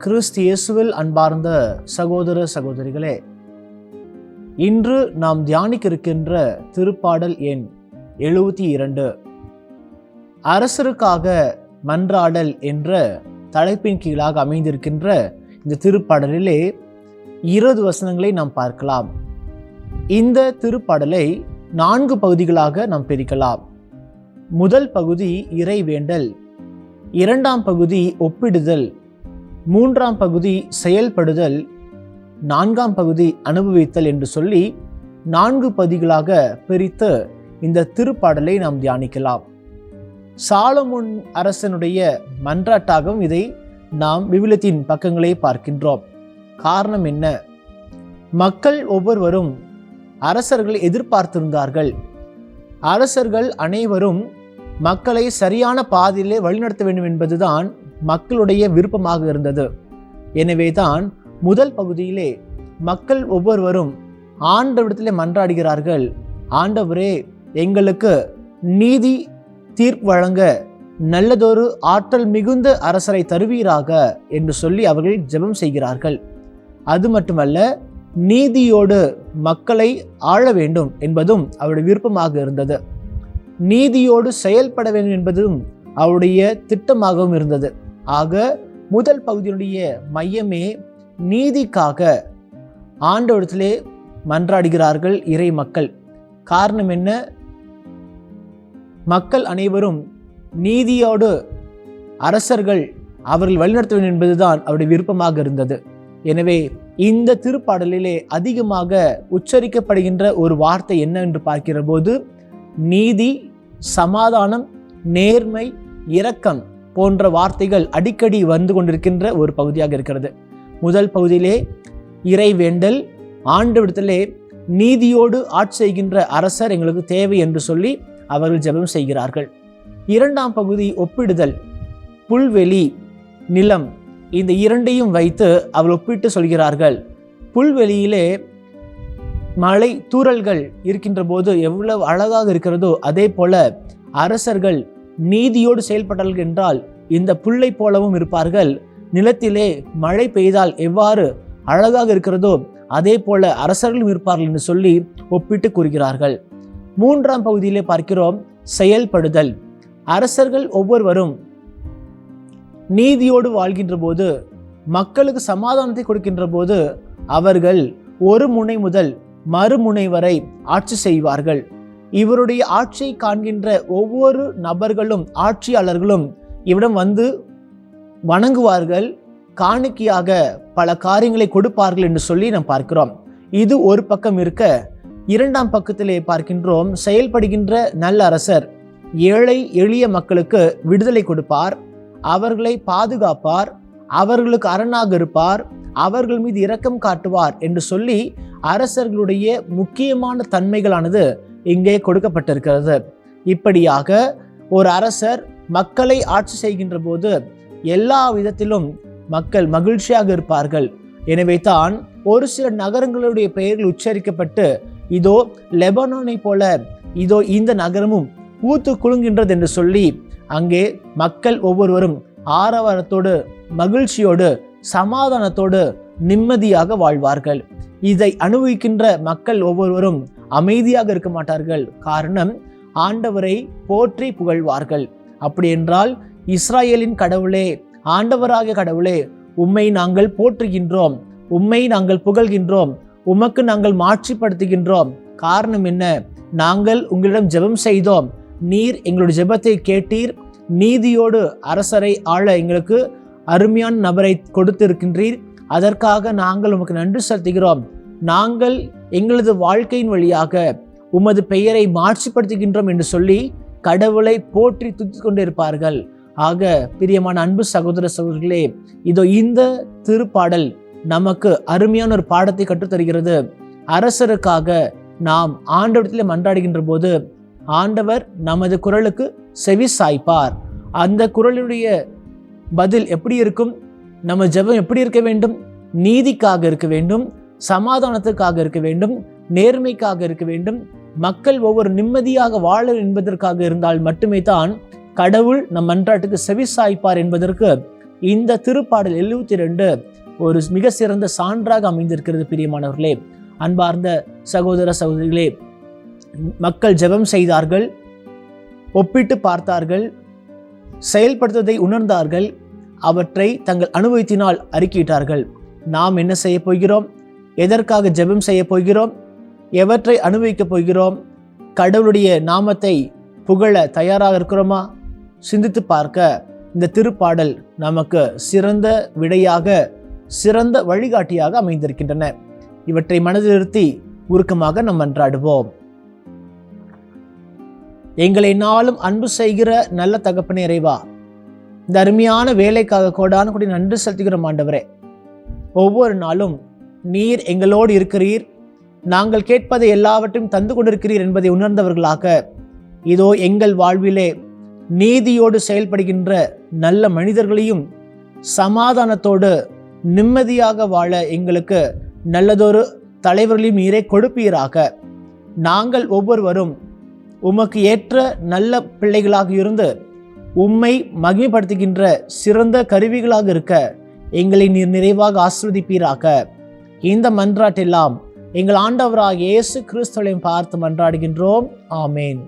கிறிஸ்து இயேசுவில் அன்பார்ந்த சகோதர சகோதரிகளே இன்று நாம் தியானிக்க இருக்கின்ற திருப்பாடல் எண் எழுபத்தி இரண்டு. அரசருக்காக மன்றாடல் என்ற தலைப்பின் கீழாக அமைந்திருக்கின்ற இந்த திருப்பாடலிலே இருபது வசனங்களை நாம் பார்க்கலாம். இந்த திருப்பாடலை நான்கு பகுதிகளாக நாம் பிரிக்கலாம். முதல் பகுதி இறைவேண்டல் இரண்டாம் பகுதி ஒப்பிடுதல் மூன்றாம் பகுதி செயல்படுதல் நான்காம் பகுதி அனுபவித்தல் என்று சொல்லி நான்கு பதிகளாக பிரித்து இந்த திருப்பாடலை நாம் தியானிக்கலாம். சாலமுன் அரசனுடைய மன்றாட்டாகவும் இதை நாம் விவிலத்தின் பக்கங்களே பார்க்கின்றோம். காரணம் என்ன? மக்கள் ஒவ்வொருவரும் அரசர்களை எதிர்பார்த்திருந்தார்கள். அரசர்கள் அனைவரும் மக்களை சரியான பாதையிலே வழிநடத்த வேண்டும் என்பதுதான் மக்களுடைய விருப்பமாக இருந்தது. எனவே தான் முதல் பகுதியிலே மக்கள் ஒவ்வொருவரும் ஆண்டவரிடத்திலே மன்றாடுகிறார்கள். ஆண்டவரே எங்களுக்கு நீதி தீர்ப்பு வழங்க நல்லதொரு ஆற்றல் மிகுந்த அரசரை தருவீராக என்று சொல்லி அவர்கள் ஜெபம் செய்கிறார்கள். அது மட்டுமல்ல நீதியோடு மக்களை ஆள வேண்டும் என்பதும் அவருடைய விருப்பமாக இருந்தது. நீதியோடு செயல்பட வேண்டும் என்பதும் அவருடைய திட்டமாகவும் இருந்தது. ஆக முதல் பகுதியினுடைய மையமே நீதிக்காக ஆண்டவரத்திலே மன்றாடுகிறார்கள் இறை மக்கள். காரணம் என்ன? மக்கள் அனைவரும் நீதியோடு அரசர்கள் அவர்கள் வழிநடத்த வேண்டும் என்பதுதான் அவருடைய விருப்பமாக இருந்தது. எனவே இந்த திருப்பாடலிலே அதிகமாக உச்சரிக்கப்படுகின்ற ஒரு வார்த்தை என்ன என்று பார்க்கிற போது நீதி சமாதானம் நேர்மை இரக்கம் போன்ற வார்த்தைகள் அடிக்கடி வந்து கொண்டிருக்கின்ற ஒரு பகுதியாக இருக்கிறது. முதல் பகுதியிலே இறை வேண்டல் ஆண்டவிடத்திலே நீதியோடு ஆட்சி செய்கின்ற அரசர் எங்களுக்கு தேவை என்று சொல்லி அவர்கள் ஜெபம் செய்கிறார்கள். இரண்டாம் பகுதி ஒப்பிடுதல் புல்வெளி நிலம் இந்த இரண்டையும் வைத்து அவர் ஒப்பிட்டு சொல்கிறார்கள். புல்வெளியிலே மலை தூறல்கள் இருக்கின்ற போது எவ்வளவு அழகாக இருக்கிறதோ அதே போல அரசர்கள் நீதியோடு செயல்பட்டார்கள் என்றால் இந்த புல்லை போலவும் இருப்பார்கள். நிலத்திலே மழை பெய்தால் எவ்வாறு அழகாக இருக்கிறதோ அதே போல அரசர்களும் இருப்பார்கள் என்று சொல்லி ஒப்பிட்டு கூறுகிறார்கள். மூன்றாம் பகுதியிலே பார்க்கிறோம் செயல்படுதல். அரசர்கள் ஒவ்வொருவரும் நீதியோடு வாழ்கின்ற போது மக்களுக்கு சமாதானத்தை கொடுக்கின்ற போது அவர்கள் ஒரு முனை முதல் மறுமுனை வரை ஆட்சி செய்வார்கள். இவருடைய ஆட்சியை காண்கின்ற ஒவ்வொரு நபர்களும் ஆட்சியாளர்களும் இவரிடம் வந்து வணங்குவார்கள் காணிக்கையாக பல காரியங்களை கொடுப்பார்கள் என்று சொல்லி நாம் பார்க்கிறோம். இது ஒரு பக்கம் இருக்க இரண்டாம் பக்கத்திலே பார்க்கின்றோம் செயல்படுகின்ற நல்ல அரசர் ஏழை எளிய மக்களுக்கு விடுதலை கொடுப்பார் அவர்களை பாதுகாப்பார் அவர்களுக்கு அரணாக இருப்பார் அவர்கள் மீது இரக்கம் காட்டுவார் என்று சொல்லி அரசர்களுடைய முக்கியமான தன்மைகளானது இங்கே கொடுக்கப்பட்டிருக்கிறது. இப்படியாக ஒரு அரசர் மக்களை ஆட்சி செய்கின்ற போது எல்லா விதத்திலும் மக்கள் மகிழ்ச்சியாக இருப்பார்கள். எனவே தான் ஒரு சில நகரங்களுடைய பெயர்கள் உச்சரிக்கப்பட்டு இதோ லெபனானை போல இதோ இந்த நகரமும் ஊத்து குலுங்கின்றது என்று சொல்லி அங்கே மக்கள் ஒவ்வொருவரும் ஆரவாரத்தோடு மகிழ்ச்சியோடு சமாதானத்தோடு நிம்மதியாக வாழ்வார்கள். இதை அனுபவிக்கின்ற மக்கள் ஒவ்வொருவரும் அமைதியாக இருக்க மாட்டார்கள். காரணம் ஆண்டவரை போற்றி புகழ்வார்கள். அப்படி என்றால் இஸ்ராயலின் கடவுளே ஆண்டவராக கடவுளே உம்மை நாங்கள் போற்றுகின்றோம். உம்மை நாங்கள் புகழ்கின்றோம். உமக்கு நாங்கள் மாட்சிப்படுத்துகின்றோம். காரணம் என்ன? நாங்கள் உங்களிடம் ஜெபம் செய்தோம். நீர் எங்களுடைய ஜெபத்தை கேட்டீர். நீதியோடு அரசரை ஆள எங்களுக்கு அருமையான நபரை கொடுத்திருக்கின்றீர். அதற்காக நாங்கள் உமக்கு நன்றி செலுத்துகிறோம். நாங்கள் எங்களது வாழ்க்கையின் வழியாக உமது பெயரை மாட்சிப்படுத்துகின்றோம் என்று சொல்லி கடவுளை போற்றி துத்தி கொண்டிருப்பார்கள். ஆக பிரியமான அன்பு சகோதர சகோதரிகளே இதோ இந்த திருப்பாடல் நமக்கு அருமையான ஒரு பாடத்தை கற்றுத்தருகிறது. அரசருக்காக நாம் ஆண்டவரத்தில் மன்றாடுகின்ற போது ஆண்டவர் நமது குரலுக்கு செவி சாய்ப்பார். அந்த குரலுடைய பதில் எப்படி இருக்கும்? நம்ம ஜெபம் எப்படி இருக்க வேண்டும்? நீதிக்காக இருக்க வேண்டும்? சமாதானத்துக்காக இருக்க வேண்டும் நேர்மைக்காக இருக்க வேண்டும். மக்கள் ஒவ்வொரு நிம்மதியாக வாழ என்பதற்காக இருந்தால் மட்டுமே தான் கடவுள் நம் மன்றாட்டுக்கு செவி சாய்ப்பார் என்பதற்கு இந்த திருப்பாடல் எழுபத்தி ரெண்டு ஒரு மிக சிறந்த சான்றாக அமைந்திருக்கிறது பிரியமானவர்களே. அன்பார்ந்த சகோதர சகோதரிகளே மக்கள் ஜெபம் செய்தார்கள் ஒப்பிட்டு பார்த்தார்கள் செயல்படுத்துவதை உணர்ந்தார்கள் அவற்றை தங்கள் அனுபவத்தினால் அறிக்கையிட்டார்கள். நாம் என்ன செய்ய போகிறோம்? எதற்காக ஜெபம் செய்ய போகிறோம்? எவற்றை அனுபவிக்கப் போகிறோம்? கடவுளுடைய நாமத்தை புகழ தயாராக இருக்கிறோமா? சிந்தித்து பார்க்க இந்த திருப்பாடல் நமக்கு சிறந்த விடையாக சிறந்த வழிகாட்டியாக அமைந்திருக்கின்றன. இவற்றை மனதில் நிறுத்தி உருக்கமாக நம் அன்றாடுவோம் எங்களை நாளும் அன்பு செய்கிற நல்ல தகப்பனே இறைவா இந்த அருமையான வேலைக்காக கோடான கூடி நன்றி செலுத்துகிறோம் ஆண்டவரே. ஒவ்வொரு நாளும் நீர் எங்களோடு இருக்கிறீர். நாங்கள் கேட்பதை எல்லாவற்றையும் தந்து கொண்டிருக்கிறீர் என்பதை உணர்ந்தவர்களாக இதோ எங்கள் வாழ்விலே நீதியோடு செயல்படுகின்ற நல்ல மனிதர்களையும் சமாதானத்தோடு நிம்மதியாக வாழ எங்களுக்கு நல்லதொரு தலைவர்களையும் நீரை கொடுப்பீராக. நாங்கள் ஒவ்வொருவரும் உமக்கு ஏற்ற நல்ல பிள்ளைகளாக இருந்து உம்மை மகிமைப்படுத்துகின்ற சிறந்த கருவிகளாக இருக்க எங்களை நீர் நிறைவாக ஆஸ்வதிப்பீராக இந்த மன்றாட்டெல்லாம் எங்கள் ஆண்டவராக இயேசு கிறிஸ்துவையும் பார்த்து மன்றாடுகின்றோம். ஆமேன்.